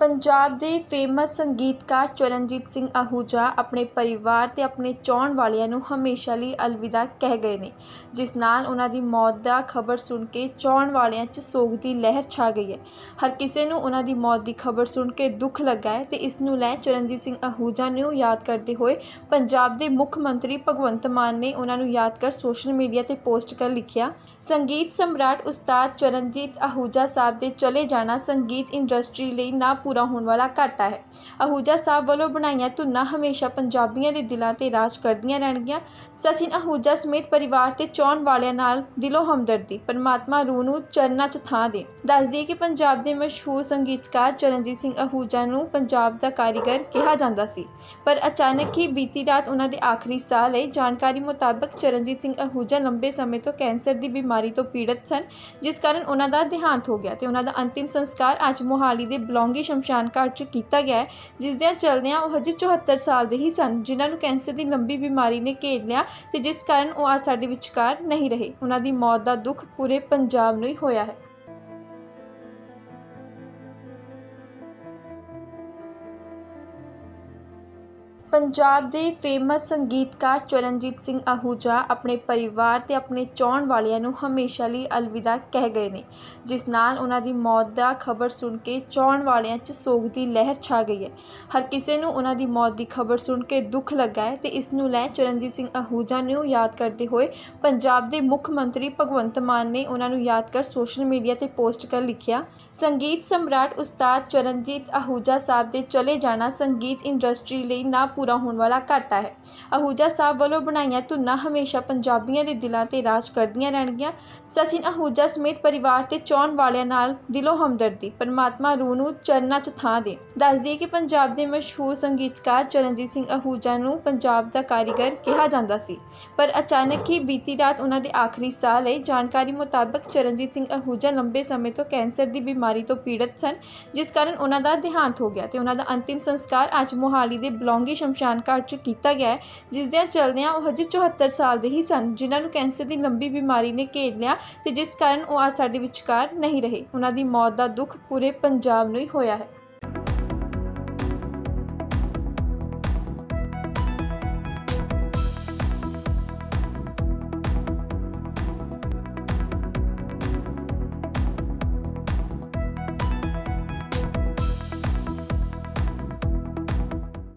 ਪੰਜਾਬ ਦੇ ਫੇਮਸ ਸੰਗੀਤਕਾਰ ਚਰਨਜੀਤ ਸਿੰਘ ਆਹੂਜਾ ਆਪਣੇ ਪਰਿਵਾਰ ਤੇ ਆਪਣੇ ਚਾਹਣ ਵਾਲਿਆਂ ਨੂੰ ਹਮੇਸ਼ਾ ਲਈ ਅਲਵਿਦਾ ਕਹਿ ਗਏ ਨੇ, ਜਿਸ ਨਾਲ ਉਹਨਾਂ ਦੀ ਮੌਤ ਦਾ ਖਬਰ ਸੁਣ ਕੇ ਚਾਹਣ ਵਾਲਿਆਂ 'ਚ ਸੋਗ ਦੀ ਲਹਿਰ ਛਾ ਗਈ ਹੈ। ਹਰ ਕਿਸੇ ਨੂੰ ਉਹਨਾਂ ਦੀ ਮੌਤ ਦੀ ਖਬਰ ਸੁਣ ਕੇ ਦੁੱਖ ਲੱਗਾ ਹੈ ਤੇ ਇਸ ਨੂੰ ਲੈ ਚਰਨਜੀਤ ਸਿੰਘ ਆਹੂਜਾ ਨੂੰ ਯਾਦ ਕਰਦੇ ਹੋਏ ਪੰਜਾਬ ਦੇ ਮੁੱਖ ਮੰਤਰੀ ਭਗਵੰਤ ਮਾਨ ਨੇ ਉਹਨਾਂ ਨੂੰ ਯਾਦ ਕਰ ਸੋਸ਼ਲ ਮੀਡੀਆ ਤੇ ਪੋਸਟ ਕਰ ਲਿਖਿਆ, ਸੰਗੀਤ ਸਮਰਾਟ ਉਸਤਾਦ ਚਰਨਜੀਤ ਆਹੂਜਾ ਸਾਹਿਬ ਦੇ ਚਲੇ ਜਾਣਾ ਸੰਗੀਤ ਇੰਡਸਟਰੀ ਲਈ ਨਾ ਪੂਰਾ ਹੋਣ ਵਾਲਾ ਘਾਟਾ ਹੈ। ਆਹੂਜਾ ਸਾਹਿਬ ਵੱਲੋਂ ਬਣਾਈਆਂ ਧੁਨਾਂ ਹਮੇਸ਼ਾ ਪੰਜਾਬੀਆਂ ਦੇ ਦਿਲਾਂ ਤੇ ਰਾਜ ਕਰਦੀਆਂ ਰਹਿਣਗੀਆਂ। ਸਚਿਨ ਆਹੂਜਾ ਸਮੇਤ ਪਰਿਵਾਰ ਤੇ ਚਾਹਣ ਵਾਲਿਆਂ ਨਾਲ ਦਿਲੋਂ ਹਮਦਰਦੀ, ਪਰਮਾਤਮਾ ਰੂਹ ਨੂੰ ਚਰਨਾਂ 'ਚ ਥਾਂ ਦੇ ਦੱਸ ਕਿ ਪੰਜਾਬ ਦੇ ਮਸ਼ਹੂਰ ਸੰਗੀਤਕਾਰ ਚਰਨਜੀਤ ਸਿੰਘ ਆਹੂਜਾ ਨੂੰ ਪੰਜਾਬ ਦਾ ਕਾਰੀਗਰ ਕਿਹਾ ਜਾਂਦਾ ਸੀ। ਪਰ ਅਚਾਨਕ ਹੀ ਬੀਤੀ ਰਾਤ ਉਹਨਾਂ ਦੇ ਆਖਰੀ ਸਾਹ ਲਈ ਜਾਣਕਾਰੀ ਮੁਤਾਬਕ ਚਰਨਜੀਤ ਸਿੰਘ ਆਹੂਜਾ ਲੰਬੇ ਸਮੇਂ ਤੋਂ ਕੈਂਸਰ ਦੀ ਬਿਮਾਰੀ ਤੋਂ ਪੀੜਤ ਸਨ, ਜਿਸ ਕਾਰਨ ਉਹਨਾਂ ਦਾ ਦੇਹਾਂਤ ਹੋ ਗਿਆ ਤੇ ਉਹਨਾਂ ਦਾ ਅੰਤਿਮ ਸੰਸਕਾਰ ਅੱਜ ਮੋਹਾਲੀ ਦੇ ਬਲੌਂਗੀ ਸ਼ਮਸ਼ਾਨ ਘਾਟ 'ਚ ਕੀਤਾ ਗਿਆ ਹੈ ਜਿਸ ਦੇ ਚਲਦਿਆਂ ਉਹ ਹਜੇ 74 ਸਾਲ ਦੇ ਹੀ ਸਨ, ਜਿਨ੍ਹਾਂ ਨੂੰ ਕੈਂਸਰ ਦੀ ਲੰਬੀ ਬਿਮਾਰੀ ਨੇ ਘੇਰ ਲਿਆ ਤੇ ਜਿਸ ਕਾਰਨ ਉਹ ਆ ਸਾਡੇ ਵਿਚਕਾਰ ਨਹੀਂ ਰਹੇ। ਉਹਨਾਂ ਦੀ ਮੌਤ ਦਾ ਦੁੱਖ ਪੂਰੇ ਪੰਜਾਬ ਨੂੰ ਹੀ ਹੋਇਆ ਹੈ। ਪੰਜਾਬ ਦੇ ਫੇਮਸ ਸੰਗੀਤਕਾਰ ਚਰਨਜੀਤ ਸਿੰਘ ਆਹੂਜਾ ਆਪਣੇ ਪਰਿਵਾਰ ਤੇ ਆਪਣੇ ਚਾਹਣ ਵਾਲਿਆਂ ਨੂੰ ਹਮੇਸ਼ਾ ਲਈ ਅਲਵਿਦਾ ਕਹਿ ਗਏ ਨੇ, ਜਿਸ ਨਾਲ ਉਹਨਾਂ ਦੀ ਮੌਤ ਦਾ ਖਬਰ ਸੁਣ ਕੇ ਚਾਹਣ ਵਾਲਿਆਂ 'ਚ ਸੋਗ ਦੀ ਲਹਿਰ ਛਾ ਗਈ ਹੈ। ਹਰ ਕਿਸੇ ਨੂੰ ਉਹਨਾਂ ਦੀ ਮੌਤ ਦੀ ਖਬਰ ਸੁਣ ਕੇ ਦੁੱਖ ਲੱਗਾ ਹੈ ਤੇ ਇਸ ਨੂੰ ਲੈ ਚਰਨਜੀਤ ਸਿੰਘ ਆਹੂਜਾ ਨੂੰ ਯਾਦ ਕਰਦੇ ਹੋਏ ਪੰਜਾਬ ਦੇ ਮੁੱਖ ਮੰਤਰੀ ਭਗਵੰਤ ਮਾਨ ਨੇ ਉਹਨਾਂ ਨੂੰ ਯਾਦ ਕਰ ਸੋਸ਼ਲ ਮੀਡੀਆ ਤੇ ਪੋਸਟ ਕਰ ਲਿਖਿਆ, ਸੰਗੀਤ ਸਮਰਾਟ ਉਸਤਾਦ ਚਰਨਜੀਤ ਆਹੂਜਾ ਸਾਹਿਬ ਦੇ ਚਲੇ ਜਾਣਾ ਸੰਗੀਤ ਇੰਡਸਟਰੀ ਲਈ ਨਾ ਪੂਰਾ ਹੋਣ ਵਾਲਾ ਘਾਟਾ ਹੈ। ਆਹੂਜਾ ਸਾਹਿਬ ਵੱਲੋਂ ਬਣਾਈਆਂ ਧੁਨਾਂ ਹਮੇਸ਼ਾ ਪੰਜਾਬੀਆਂ ਦੇ ਦਿਲਾਂ ਤੇ ਰਾਜ ਕਰਦੀਆਂ ਰਹਿਣਗੀਆਂ। ਸਚਿਨ ਆਹੂਜਾ ਸਮੇਤ ਪਰਿਵਾਰ ਤੇ ਚਾਹਣ ਵਾਲਿਆਂ ਨਾਲ ਦਿਲੋਂ ਹਮਦਰਦੀ, ਪਰਮਾਤਮਾ ਰੂਹ ਨੂੰ ਚਰਨਾਂ 'ਚ ਥਾਂ ਦੇ ਦੱਸ ਕਿ ਪੰਜਾਬ ਦੇ ਮਸ਼ਹੂਰ ਸੰਗੀਤਕਾਰ ਚਰਨਜੀਤ ਸਿੰਘ ਆਹੂਜਾ ਨੂੰ ਪੰਜਾਬ ਦਾ ਕਾਰੀਗਰ ਕਿਹਾ ਜਾਂਦਾ ਸੀ। ਪਰ ਅਚਾਨਕ ਹੀ ਬੀਤੀ ਰਾਤ ਉਹਨਾਂ ਦੇ ਆਖਰੀ ਸਾਹ ਲਈ ਜਾਣਕਾਰੀ ਮੁਤਾਬਕ ਚਰਨਜੀਤ ਸਿੰਘ ਆਹੂਜਾ ਲੰਬੇ ਸਮੇਂ ਤੋਂ ਕੈਂਸਰ ਦੀ ਬਿਮਾਰੀ ਤੋਂ ਪੀੜਤ ਸਨ, ਜਿਸ ਕਾਰਨ ਉਹਨਾਂ ਦਾ ਦੇਹਾਂਤ ਹੋ ਗਿਆ ਤੇ ਉਹਨਾਂ ਦਾ ਅੰਤਿਮ ਸੰਸਕਾਰ ਅੱਜ ਮੋਹਾਲੀ ਦੇ ਬਲੌਂਗੀ ਸ਼ਮਸ਼ਾਨ ਘਾਟ 'ਚ ਕੀਤਾ ਗਿਆ ਹੈ, ਜਿਸ ਦੇ ਚਲਦਿਆਂ ਉਹ ਹਜੇ 74 ਸਾਲ ਦੇ ਹੀ ਸਨ, ਜਿਨ੍ਹਾਂ ਨੂੰ ਕੈਂਸਰ ਦੀ ਲੰਬੀ ਬਿਮਾਰੀ ਨੇ ਘੇਰ ਲਿਆ ਤੇ ਜਿਸ ਕਾਰਨ ਉਹ ਆ ਸਾਡੇ ਵਿਚਕਾਰ ਨਹੀਂ ਰਹੇ। ਉਹਨਾਂ ਦੀ ਮੌਤ ਦਾ ਦੁੱਖ ਪੂਰੇ ਪੰਜਾਬ ਨੂੰ ਹੀ ਹੋਇਆ ਹੈ।